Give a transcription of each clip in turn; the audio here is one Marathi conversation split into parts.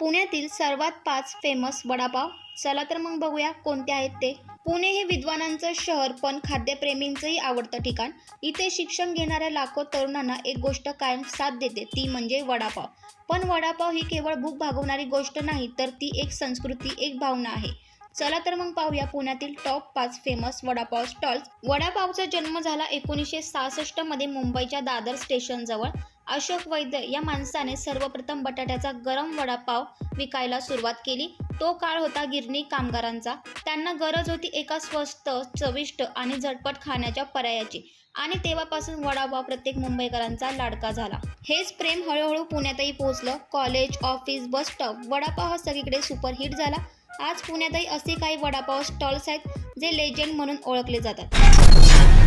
पुण्यातील सर्वात पाच फेमस वडापाव. चला तर मग बघूया कोणते आहेत ते. पुणे हे विद्वानांचं शहर पण खाद्यप्रेमींचंही आवडतं ठिकाण. इथे शिक्षण घेणाऱ्या लाखो तरुणांना एक गोष्ट कायम साथ देते ती म्हणजे वडापाव. पण वडापाव ही केवळ भूक भागवणारी गोष्ट नाही तर ती एक संस्कृती एक भावना आहे. चला तर मग पाहूया पुण्यातील टॉप पाच फेमस वडापाव स्टॉल्स वडापावचा जन्म झाला एकोणीसशे सहासष्टमध्ये मुंबईच्या दादर स्टेशनजवळ अशोक वैद्य या माणसाने सर्वप्रथम बटाट्याचा गरम वडापाव विकायला सुरुवात केली. तो काळ होता गिरणी कामगारांचा. त्यांना गरज होती एका स्वस्त चविष्ट आणि झटपट खाण्याच्या पर्यायाची. आणि तेव्हापासून वडापाव प्रत्येक मुंबईकरांचा लाडका झाला. हेच प्रेम हळूहळू पुण्यातही पोहोचलं. College office bus stop vada pav हा सगळीकडे सुपरहिट झाला. आज पुण्यातही असे काही वडापाव स्टॉल्स आहेत जे लेजंड म्हणून ओळखले जातात.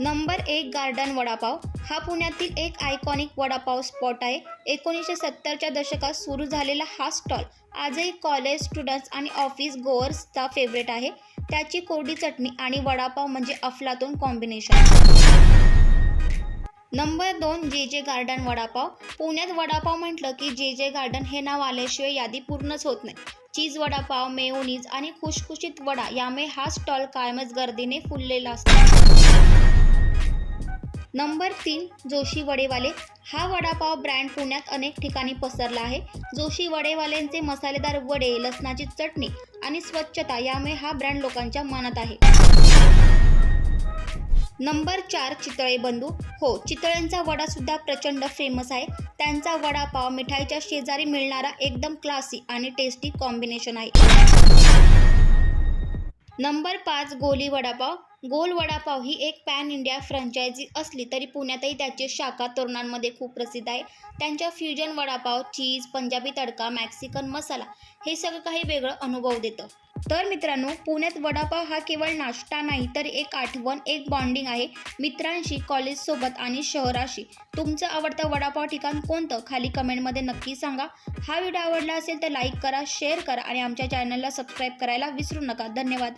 नंबर एक गार्डन वडापाव. हा पुण्यातील एक आयकॉनिक वडापाव स्पॉट आहे. एकोणीसशे सत्तरच्या दशकात सुरू झालेला हा स्टॉल आजही कॉलेज स्टुडंट्स आणि ऑफिस गोअर्सचा फेवरेट आहे. त्याची कोरडी चटणी आणि वडापाव म्हणजे अफलातून कॉम्बिनेशन नंबर दोन जे जे गार्डन वडापाव. पुण्यात वडापाव म्हटलं की जे जे गार्डन हे नाव आल्याशिवाय यादी पूर्णच होत नाही. चीज वडापाव मेयोनीज आणि खुशखुशीत वडा यामुळे हा स्टॉल कायमच गर्दीने फुललेला असतो. नंबर तीन जोशी वडेवाले. हा वडापाव ब्रँड पुण्यात अनेक ठिकाणी पसरला आहे. जोशी वडेवाल्यांचे मसालेदार वडे लसणाची चटणी आणि स्वच्छता यामुळे हा ब्रँड लोकांच्या मनात आहे. नंबर चार चितळे बंधू. हो चितळ्यांचा वडासुद्धा प्रचंड फेमस आहे. त्यांचा वडापाव मिठाईच्या शेजारी मिळणारा एकदम क्लासी आणि टेस्टी कॉम्बिनेशन आहे. नंबर पाच गोली वडापाव. गोल वडापाव ही एक पॅन इंडिया फ्रँचायझी असली तरी पुण्यातही त्याची शाखा तरुणांमध्ये खूप प्रसिद्ध आहे. त्यांच्या फ्युजन वडापाव चीज पंजाबी तडका मॅक्सिकन मसाला हे सगळं काही वेगळं अनुभव देतं. तर मित्रांनो पुण्यात वडापाव हा केवळ नाश्ता नाही तर एक आठवण एक बॉन्डिंग आहे मित्रांशी कॉलेजसोबत आणि शहराशी. तुमचं आवडतं वडापाव ठिकाण कोणतं? खाली कमेंटमध्ये नक्की सांगा. हा व्हिडिओ आवडला असेल तर लाईक करा शेअर करा आणि आमच्या चॅनलला सबस्क्राईब करायला विसरू नका. धन्यवाद.